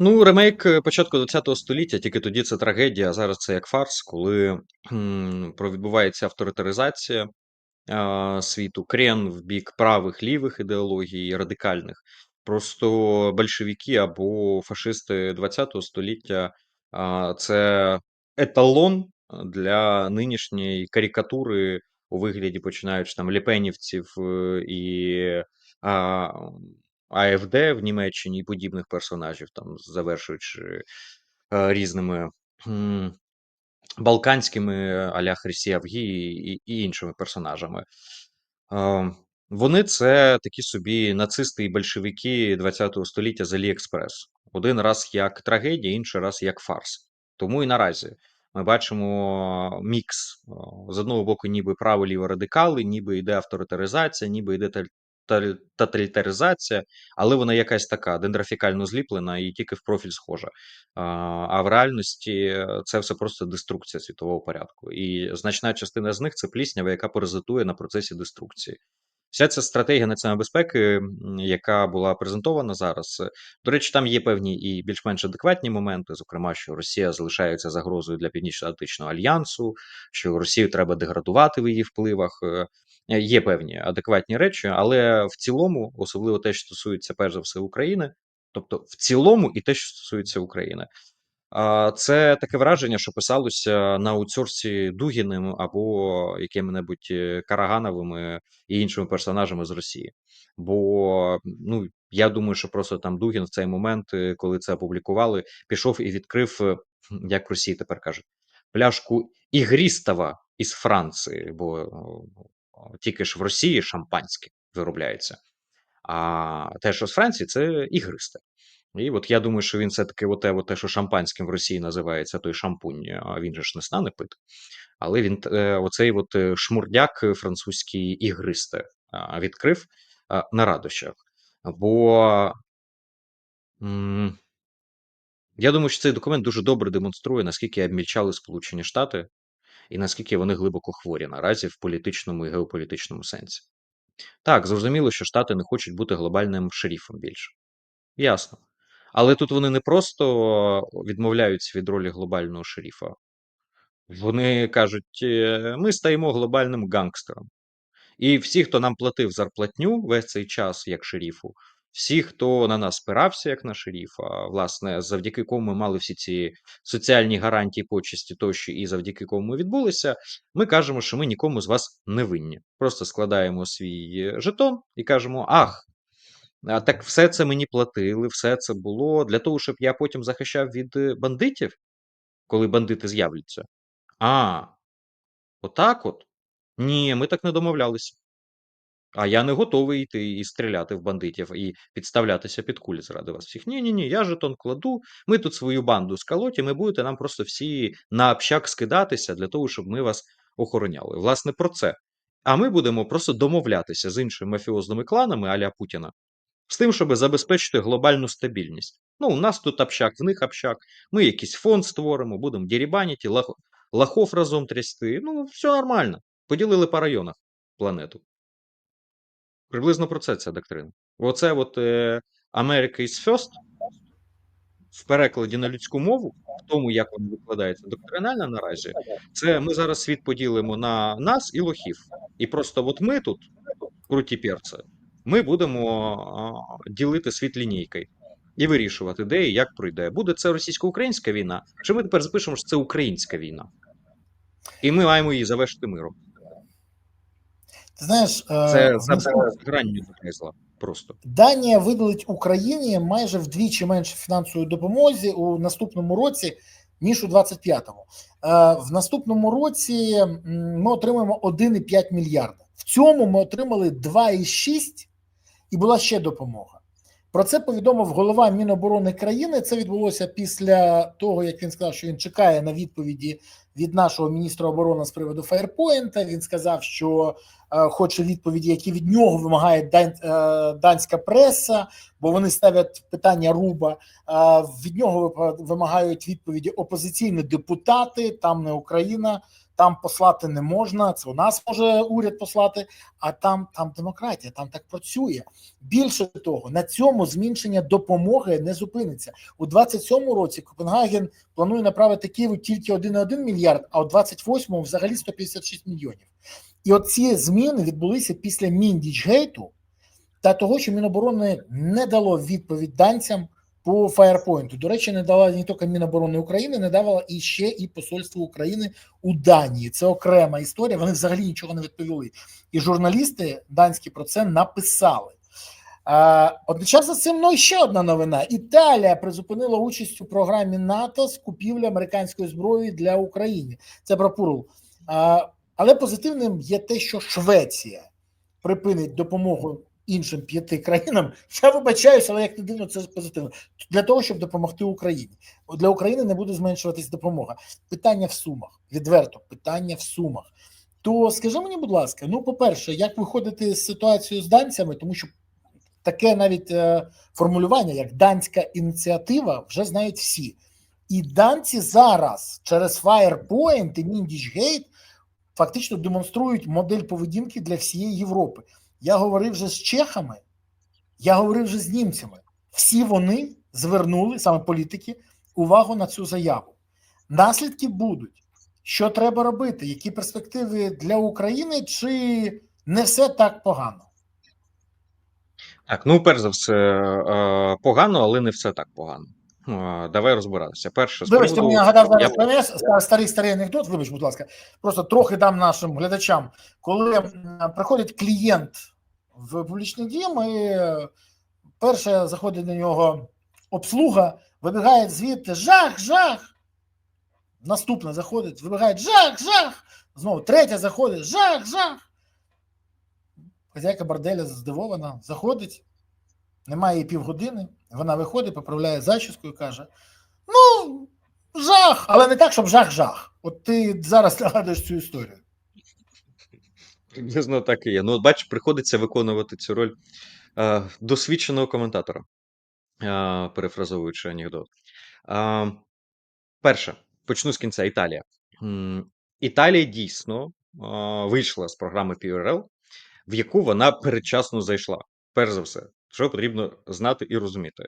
Ну, ремейк е, початку ХХ століття, тільки тоді це трагедія, а зараз це як фарс, коли відбувається авторитаризація а, світу, крен в бік правих, лівих ідеологій, радикальних. Просто большевики або фашисти ХХ століття а, це еталон для нинішньої карикатури у вигляді, починаючи там ліпенівців е, і а, АФД в Німеччині і подібних персонажів, там завершуючи е, різними. балканськими а-ля Христі Авгі і, і іншими персонажами. Е, Вони це такі собі нацисти і большевики ХХ століття з Аліекспрес. Один раз як трагедія, інший раз як фарс. Тому і наразі ми бачимо мікс з одного боку, ніби право-ліво радикали, ніби йде авторитаризація, ніби йде таль- тоталітаризація, але вона якась така дендрофікально зліплена і тільки в профіль схожа. А, А в реальності це все просто деструкція світового порядку. І значна частина з них це пліснява, яка паразитує на процесі деструкції. Вся ця стратегія національної безпеки, яка була презентована зараз, е, до речі, там є певні і більш-менш адекватні моменти, зокрема, що Росія залишається загрозою для Північно-Атлантичного альянсу, що Росію треба деградувати в її впливах. е, е, Є певні адекватні речі, але в цілому, особливо те, що стосується перш за все України, тобто в цілому, і те, що стосується України, Це таке враження, що писалося на аутсорсі Дугіним або якими-небудь е, Карагановими і іншими персонажами з Росії. Бо ну я думаю, що просто там Дугін в цей момент, е, коли це опублікували, пішов і відкрив, е, як в Росії тепер кажуть, пляшку ігрістого із Франції, бо тільки ж в Росії шампанське виробляється. А те, що з Франції, це ігристе. І от я думаю, що він все-таки оте, те, що шампанським в Росії називається той шампунь, а він же ж не стане пити. Але він е, оцей от е, шмурдяк французький ігристе відкрив на радощах. Бо я думаю, що цей документ дуже добре демонструє, наскільки обмільчали Сполучені Штати і наскільки вони глибоко хворі наразі в політичному і геополітичному сенсі. Так, зрозуміло, що Штати не хочуть бути глобальним шерифом більше. Ясно. Але тут вони не просто відмовляються від ролі глобального шерифа. Вони кажуть: «Е, ми стаємо глобальним гангстером. І всі, хто нам платив зарплатню весь цей час, як шерифу, всі, хто на нас спирався, як на шерифа, власне, завдяки кому ми мали всі ці соціальні гарантії, почесті тощо, і завдяки кому ми відбулися, ми кажемо, що ми нікому з вас не винні. Просто складаємо свій е, жетон і кажемо: Ах, а так все це мені платили, все це було для того, щоб я потім захищав від е, бандитів, коли бандити з'являться. А, отак от? Ні, ми так не домовлялися. А я не готовий йти і стріляти в бандитів і підставлятися під кулі заради вас всіх. Ні, ні, ні, я жетон кладу. Ми тут свою банду сколотім, і будете нам просто всі на общак скидатися для того, щоб ми вас охороняли. Власне, про це. А ми будемо просто домовлятися з іншими мафіозними кланами аля Путіна з тим, щоб забезпечити глобальну стабільність. Ну, у нас тут общак, в них общак. Ми якийсь фонд створимо, будемо дерібаніті, лах... лахов разом трясти. Ну, все нормально. Поділили по районах планету. Приблизно про це ця доктрина. Оце от е, America is first в перекладі на людську мову, в тому, як вона викладається доктринально наразі, це ми зараз світ поділимо на нас і лохів. І просто от ми тут, круті перці, ми будемо ділити світ лінійкою і вирішувати, де і як пройде. Буде це російсько-українська війна, чи ми тепер запишемо, що це українська війна, і ми маємо її завершити миром. Ти знаєш, е, Це в за гранню донесла просто. Данія видалить Україні майже вдвічі менше фінансової допомоги у наступному році, ніж у 25-му. Е, В наступному році ми отримаємо 1,5 мільярда. В цьому ми отримали 2,6 і була ще допомога. Про це повідомив голова Міноборони країни. Це відбулося після того, як він сказав, що він чекає на відповіді від нашого міністра оборони з приводу Фаєрпоінта. Він сказав, що е, хоче відповіді, які від нього вимагає дан, е, данська преса, бо вони ставлять питання руба. Е, від нього вимагають відповіді опозиційні депутати, там не Україна, там послати не можна. Це у нас може уряд послати, а там там демократія, там так працює. Більше того, на цьому зменшення допомоги не зупиниться у 27-му році. Копенгаген планує направити Києву тільки 1,1 мільярд, а у 28-му взагалі 156 мільйонів. І оці зміни відбулися після Міндічгейту та того, що Міноборони не дало відповідь данцям по Фаєрпойнту. До речі, не дала не тільки Міноборони України, не давала і ще і посольство України у Данії. Це окрема історія. Вони взагалі нічого не відповіли. І журналісти данські про це написали. Одночасно з цим ну, ще одна новина: Італія призупинила участь у програмі НАТО з купівлі американської зброї для України. Це про Пурл. Але позитивним є те, що Швеція припинить допомогу іншим п'яти країнам. Я вибачаюся, але як не дивно, це позитивно для того, щоб допомогти Україні. Для України не буде зменшуватись допомога. Питання в сумах. Відверто, питання в сумах. То скажи мені, будь ласка, ну, по-перше, як виходити з ситуацією з данцями, тому що таке навіть е, формулювання, як данська ініціатива, вже знають всі. І данці зараз через Firepoint і Mindishgate фактично демонструють модель поведінки для всієї Європи. Я говорив вже з чехами, я говорив вже з німцями. Всі вони звернули саме політики увагу на цю заяву. Наслідки будуть. Що треба робити? Які перспективи для України, чи не все так погано? Так, ну перш за все, е, погано, але не все так погано. Е, Давай розбиратися. Перше, з Вибач, ти приводу- мені нагадав я- зараз ПМС, старий старий анекдот. Вибач, будь ласка, просто трохи дам нашим глядачам. Коли приходить клієнт в публічний дім, і е, перше заходить до нього обслуга, вибігає звідти жах, жах. Наступна заходить, вибігає жах, жах. Знову третя заходить, жах, жах. Хазяйка борделя здивована, заходить, немає їй півгодини. Вона виходить, поправляє зачіску і каже: Ну, жах, але не так, щоб жах-жах. От ти зараз нагадуєш цю історію. Приблизно так і є. Ну, бачиш, приходиться виконувати цю роль е, досвідченого коментатора, е, перефразовуючи анекдот. Е, перше, почну з кінця. Італія. Італія дійсно е, вийшла з програми PRL, в яку вона передчасно зайшла. Перш за все, що потрібно знати і розуміти.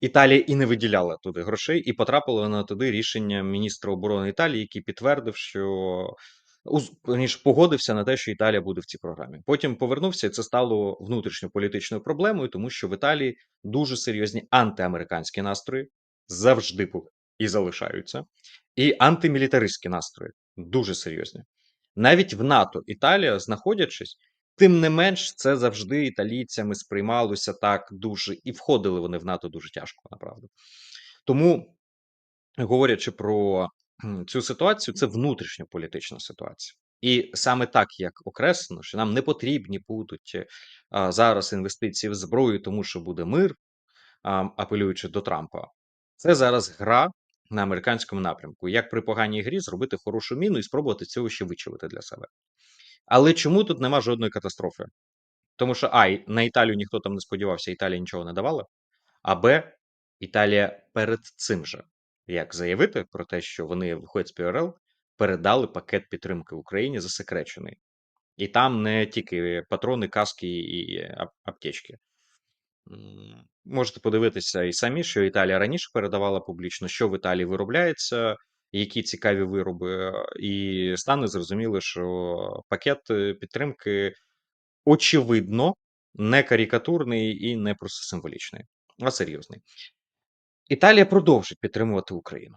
Італія і не виділяла туди грошей, і потрапила вона туди рішення міністра оборони Італії, який підтвердив, що верніше, погодився на те, що Італія буде в цій програмі. Потім повернувся, і це стало внутрішньополітичною проблемою, тому що в Італії дуже серйозні антиамериканські настрої завжди були і залишаються, і антимілітаристські настрої дуже серйозні. Навіть в НАТО Італія, знаходячись, тим не менш, це завжди італійцями сприймалося так дуже, і входили вони в НАТО дуже тяжко, направду. Тому, говорячи про цю ситуацію, це внутрішньополітична ситуація. І саме так, як окреслено, що нам не потрібні будуть е, а, зараз інвестиції в зброю, тому що буде мир, а, апелюючи до Трампа, це зараз гра на американському напрямку. Як при поганій грі зробити хорошу міну і спробувати цього ще вичавити для себе. Але чому тут нема жодної катастрофи? Тому що А, на Італію ніхто там не сподівався, Італія нічого не давала. А Б, Італія перед цим же, як заявити про те, що вони виходять з ПРЛ, передали пакет підтримки Україні засекречений. І там не тільки патрони, каски і аптечки. Можете подивитися і самі, що Італія раніше передавала публічно, що в Італії виробляється, які цікаві вироби, і стане зрозуміло, що пакет е, підтримки очевидно не карикатурний і не просто символічний, а серйозний. Італія продовжить підтримувати Україну.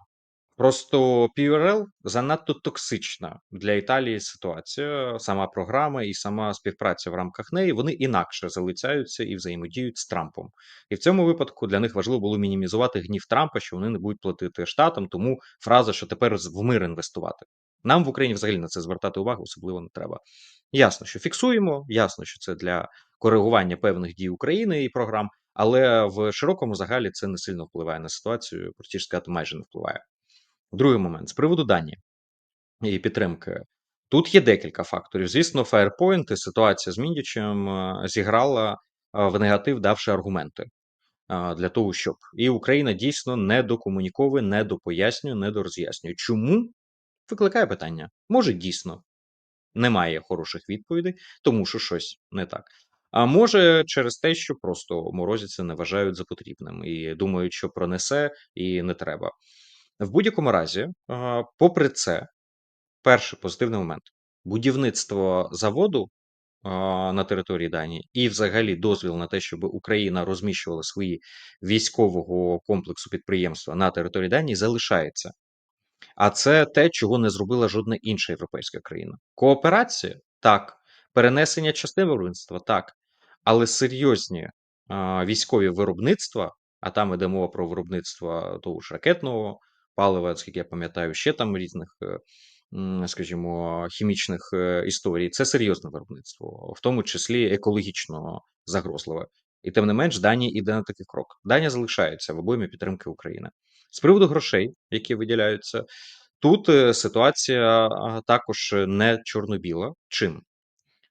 Просто PURL занадто токсична для Італії ситуація, сама програма і сама співпраця в рамках неї вони інакше залицяються і взаємодіють з Трампом. І в цьому випадку для них важливо було мінімізувати гнів Трампа, що вони не будуть платити штатам. Тому фраза, що тепер в мир інвестувати. Нам в Україні взагалі на це звертати увагу, особливо не треба. Ясно, що фіксуємо, ясно, що це для коригування певних дій України і програм, але в широкому загалі це не сильно впливає на ситуацію, простіше сказати, майже не впливає. Другий момент з приводу Данії і підтримки. Тут є декілька факторів. Звісно, Firepoint і ситуація з Міндічем е, зіграла е, в негатив, давши аргументи е, для того, щоб і Україна дійсно не докомуніковує, не допояснює, не дороз'яснює. Чому викликає питання. Може, дійсно немає хороших відповідей, тому що щось не так. А може, через те, що просто морозі не вважають за потрібним і думають, що пронесе, і не треба. В будь-якому разі, а, попри це, перший позитивний момент: будівництво заводу а, на території Данії, і взагалі дозвіл на те, щоб Україна розміщувала свої військового комплексу підприємства на території Данії, залишається. А це те, чого не зробила жодна інша європейська країна. Кооперація так, перенесення частин виробництва так, але серйозні а, військові виробництва, а там іде мова про виробництво того ж ракетного палива, скільки я пам'ятаю, ще там різних, е, скажімо, хімічних е, історій. Це серйозне виробництво, в тому числі екологічно загрозливе. І тим не менш, Данія іде на такий крок. Данія залишається в обоймі підтримки України. З приводу грошей, які виділяються, тут е, ситуація також не чорно-біла. Чим?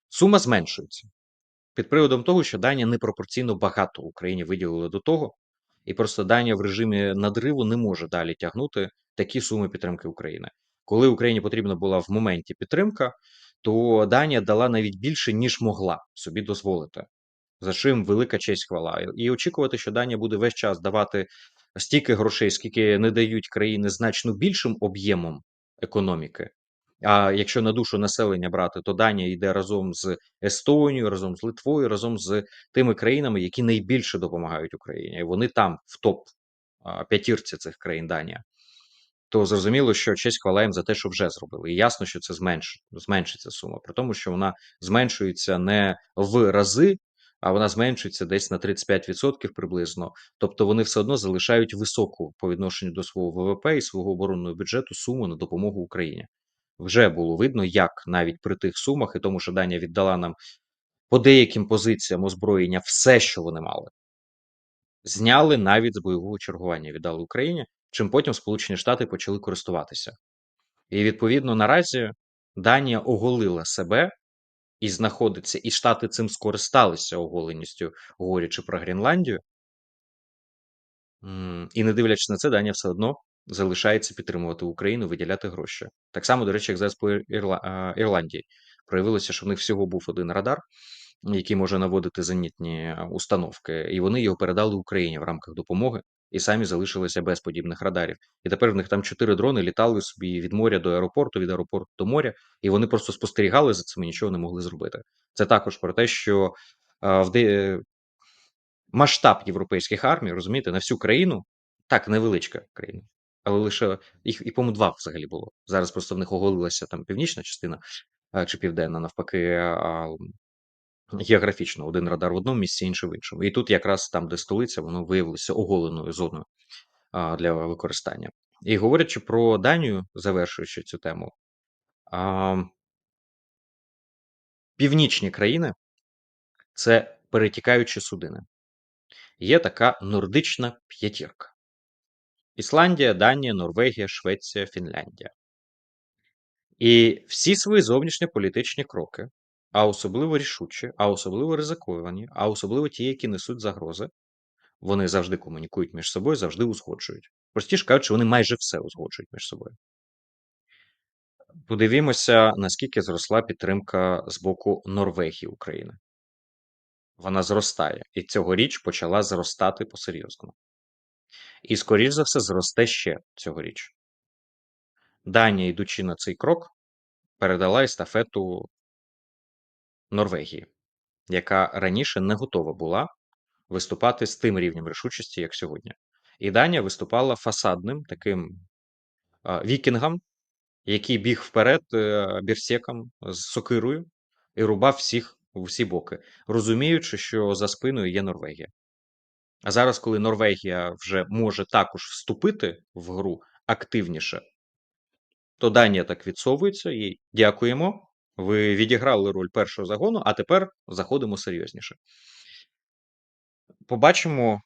Сума зменшується під приводом того, що Данія непропорційно багато Україні виділила до того, і просто Данія в режимі надриву не може далі тягнути такі суми підтримки України. Коли Україні потрібна була в моменті підтримка, то Данія дала навіть більше, ніж могла собі дозволити. За чим велика честь хвала. І очікувати, що Данія буде весь час давати стільки грошей, скільки не дають країни значно більшим об'ємом економіки. А якщо на душу населення брати, то Данія йде разом з Естонією, разом з Литвою, разом з тими країнами, які найбільше допомагають Україні. І вони там в топ п'ятірці цих країн Данія. То зрозуміло, що честь хвала їм за те, що вже зробили. І ясно, що це зменш... зменшиться сума, при тому, що вона зменшується не в рази, а вона зменшується десь на 35% приблизно. Тобто вони все одно залишають високу по відношенню до свого ВВП і свого оборонного бюджету суму на допомогу Україні. Вже було видно, як навіть при тих сумах, і тому, що Данія віддала нам по деяким позиціям озброєння все, що вони мали, зняли навіть з бойового чергування, віддали Україні, чим потім Сполучені Штати почали користуватися. І відповідно наразі Данія оголила себе і знаходиться, і Штати цим скористалися оголеністю, говорячи про Гренландію. І не дивлячись на це, Данія все одно залишається підтримувати Україну, виділяти гроші. Так само, до речі, як зараз по Ірла... Ірландії. Проявилося, що в них всього був один радар, який може наводити зенітні установки, і вони його передали Україні в рамках допомоги, і самі залишилися без подібних радарів. І тепер в них там чотири дрони літали собі від моря до аеропорту, від аеропорту до моря, і вони просто спостерігали за цим і нічого не могли зробити. Це також про те, що а, в де масштаб європейських армій, розумієте, на всю країну, так, невеличка країна, але лише їх, і по-моєму, два взагалі було. Зараз просто в них оголилася там північна частина чи південна, навпаки, а, географічно. Один радар в одному місці, інший в іншому. І тут якраз там, де столиця, воно виявилося оголеною зоною для використання. І говорячи про Данію, завершуючи цю тему, північні країни це перетікаючі судини. Є така нордична п'ятірка. Ісландія, Данія, Норвегія, Швеція, Фінляндія. І всі свої зовнішньополітичні кроки, а особливо рішучі, а особливо ризиковані, а особливо ті, які несуть загрози, вони завжди комунікують між собою, завжди узгоджують. Простіше кажучи, вони майже все узгоджують між собою. Подивімося, наскільки зросла підтримка з боку Норвегії України. Вона зростає, і цьогоріч почала зростати по-серйозному. І, скоріш за все, зросте ще цьогоріч. Данія, йдучи на цей крок, передала естафету Норвегії, яка раніше не готова була виступати з тим рівнем рішучості, як сьогодні. І Данія виступала фасадним таким а, вікінгом, який біг вперед е, бірсеком з сокирою і рубав всіх в усі боки, розуміючи, що за спиною є Норвегія. А зараз, коли Норвегія вже може також вступити в гру активніше, то Данія так відсовується і дякуємо. Ви відіграли роль першого загону, а тепер заходимо серйозніше. Побачимо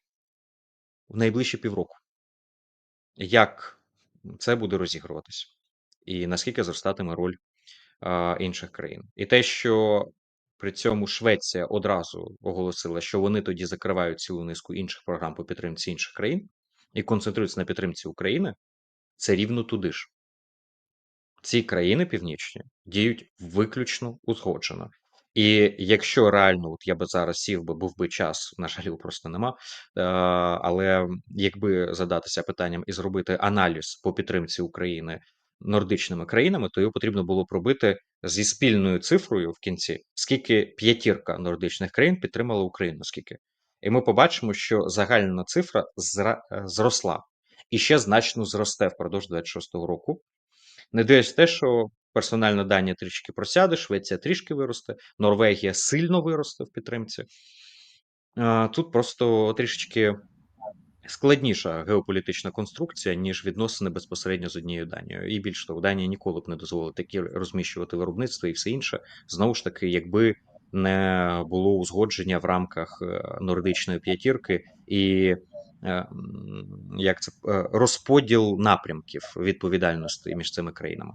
в найближчі півроку, як це буде розігруватися, і наскільки зростатиме роль а, інших країн. І те, що при цьому Швеція одразу оголосила, що вони тоді закривають цілу низку інших програм по підтримці інших країн і концентруються на підтримці України, це рівно туди ж. ці країни північні діють виключно узгоджено. І якщо реально, от я би зараз сів би, був би час, на жаль, його просто нема. Е, але якби задатися питанням і зробити аналіз по підтримці України нордичними країнами, то його потрібно було пробити зі спільною цифрою в кінці, скільки п'ятірка нордичних країн підтримала Україну, скільки. І ми побачимо, що загальна цифра е, зросла і ще значно зросте впродовж 26-го року. Не дивлячись те, що персональна Данія трішки просяде, Швеція трішки виросте, Норвегія сильно виросте в підтримці. Тут просто трішечки складніша геополітична конструкція, ніж відносини безпосередньо з однією Данією. І більш того, Данія ніколи б не дозволила такі розміщувати виробництво і все інше. Знову ж таки, якби не було узгодження в рамках е, нордичної п'ятірки і е, як це е, розподіл напрямків відповідальності між цими країнами.